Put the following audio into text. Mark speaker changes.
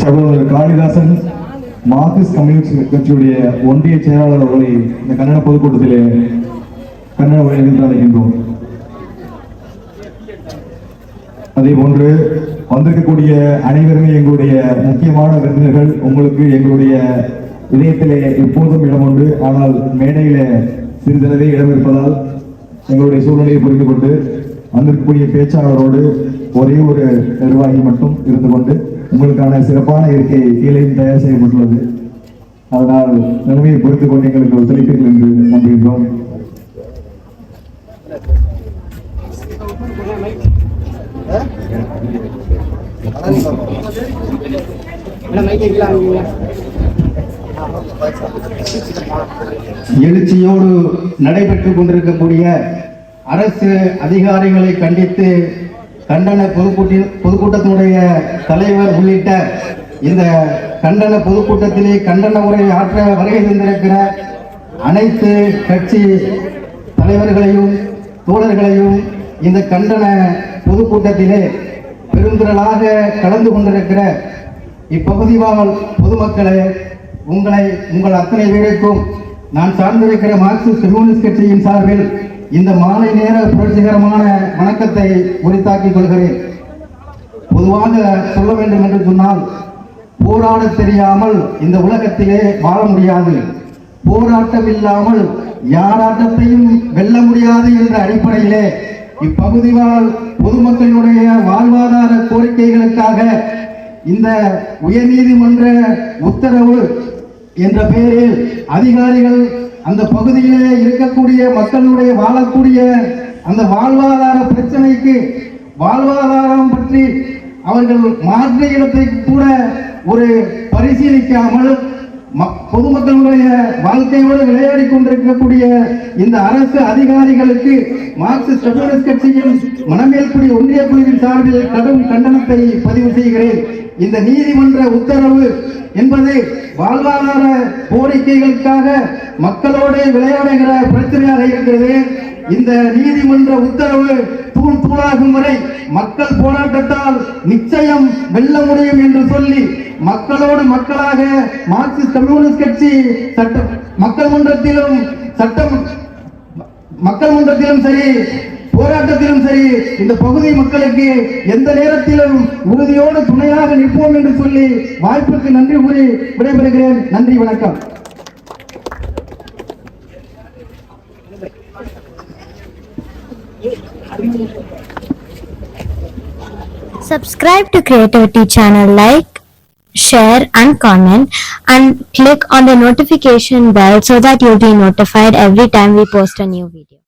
Speaker 1: சகோதரர் Kalidasan Marxist communist கட்சியுடைய ஒன்றிய செயலாளர் அவர்களை இந்த கன்னட பொதுக்கூட்டத்திலே கன்னட உரையில் அழைக்கின்றோம் அதே போன்று வந்திருக்கக்கூடிய அனைவருமே எங்களுடைய முக்கியமான விருந்தினர்கள் உங்களுக்கு எங்களுடைய இதயத்திலே எப்போதும் இடம் உண்டு. ஆனால் மேடையில சிறிதளவே இடம் இருப்பதால் எங்களுடைய சூழ்நிலையை புரிந்து கொண்டு வந்திருக்கக்கூடிய பேச்சாளரோடு ஒரே ஒரு நிர்வாகி மட்டும் இருந்து கொண்டு உங்களுக்கான சிறப்பான இருக்கை கீழே தயார் செய்யப்பட்டுள்ளது. அதனால் நிலைமையை புரிந்து கொண்டு எங்களுக்கு ஒத்துழைப்பீர்கள் என்று நம்புகின்றோம்
Speaker 2: எழுச்சியோடு நடைபெற்றுக் கொண்டிருக்கக்கூடிய அரசு அதிகாரிகளை கண்டித்து கண்டன பொதுக்கூட்ட பொதுக்கூட்டத்தினுடைய தலைவர் உள்ளிட்ட இந்த கண்டன பொதுக்கூட்டத்திலே கண்டன உரை ஆற்ற வருகை தந்திருக்கிற அனைத்து கட்சி தலைவர்களையும் தோழர்களையும் இந்த கண்டன பொதுக்கூட்டத்திலே பெருந்திரளாக கலந்து கொண்டிருக்கிற இப்பகுதி வாழ் பொதுமக்களே உங்களை உங்கள் அத்தனை பேருக்கும் நான் சார்ந்திருக்கிற மார்க்சிஸ்ட் கம்யூனிஸ்ட் கட்சியின் சார்பில் இந்த மாலை நேர புரட்சிகரமான வணக்கத்தை உரித்தாக்கிக் கொள்கிறேன். பொதுவாக சொல்ல வேண்டும் என்று சொன்னால் போராட தெரியாமல் இந்த உலகத்திலே வாழ முடியாது. போராட்டம் இல்லாமல் யாராட்டத்தையும் வெல்ல முடியாது என்ற அடிப்படையிலே இப்பகுதி வாழ் பொதுமக்களுடைய வாழ்வாதார கோரிக்கைகளுக்காக இந்த உயர்நீதிமன்ற உத்தரவு என்ற பெயரில் அதிகாரிகள் அந்த பகுதியிலே இருக்கக்கூடிய மக்களுடைய வாழக்கூடிய அந்த வாழ்வாதார பிரச்சனைக்கு வாழ்வாதாரம் பற்றி அவர்கள் மாற்று இடத்தை கூட ஒரு பரிசீலிக்காமல் ம- பொதுமக்களுடைய வாழ்க்கையோடு விளையாடி கொண்டிருக்கக்கூடிய இந்த அரசு அதிகாரிகளுக்கு மார்க்சிஸ்ட் கம்யூனிஸ்ட் கட்சியின் மணமேல்குடி ஒன்றிய குழுவின் சார்பில் கடும் கண்டனத்தை பதிவு செய்கிறேன். இந்த நீதிமன்ற உத்தரவு என்பது வாழ்வாதார கோரிக்கைகளுக்காக மக்களோடு விளையாடுகிற பிரச்சனையாக இருக்கிறது. இந்த நீதிமன்ற உத்தரவு தூள் தூளாகும் வரை மக்கள் போராட்டத்தால் நிச்சயம் வெல்ல முடியும் என்று சொல்லி மக்களோடு மக்களாக மார்க்சிஸ்ட் கம்யூனிஸ்ட் கட்சி சட்ட மக்கள் மன்றத்திலும் சட்டம் மக்கள் மன்றத்திலும் சரி போராட்டத்திலும் சரி இந்த பகுதி மக்களுக்கு எந்த நேரத்திலும் உறுதியோடு துணையாக நிற்போம் என்று சொல்லி வாய்ப்புக்கு நன்றி கூறி விடைபெறுகிறேன் நன்றி வணக்கம்
Speaker 3: Subscribe to Creativity channel, like, share and comment and click on the notification bell so that you'll be notified every time we post a new video.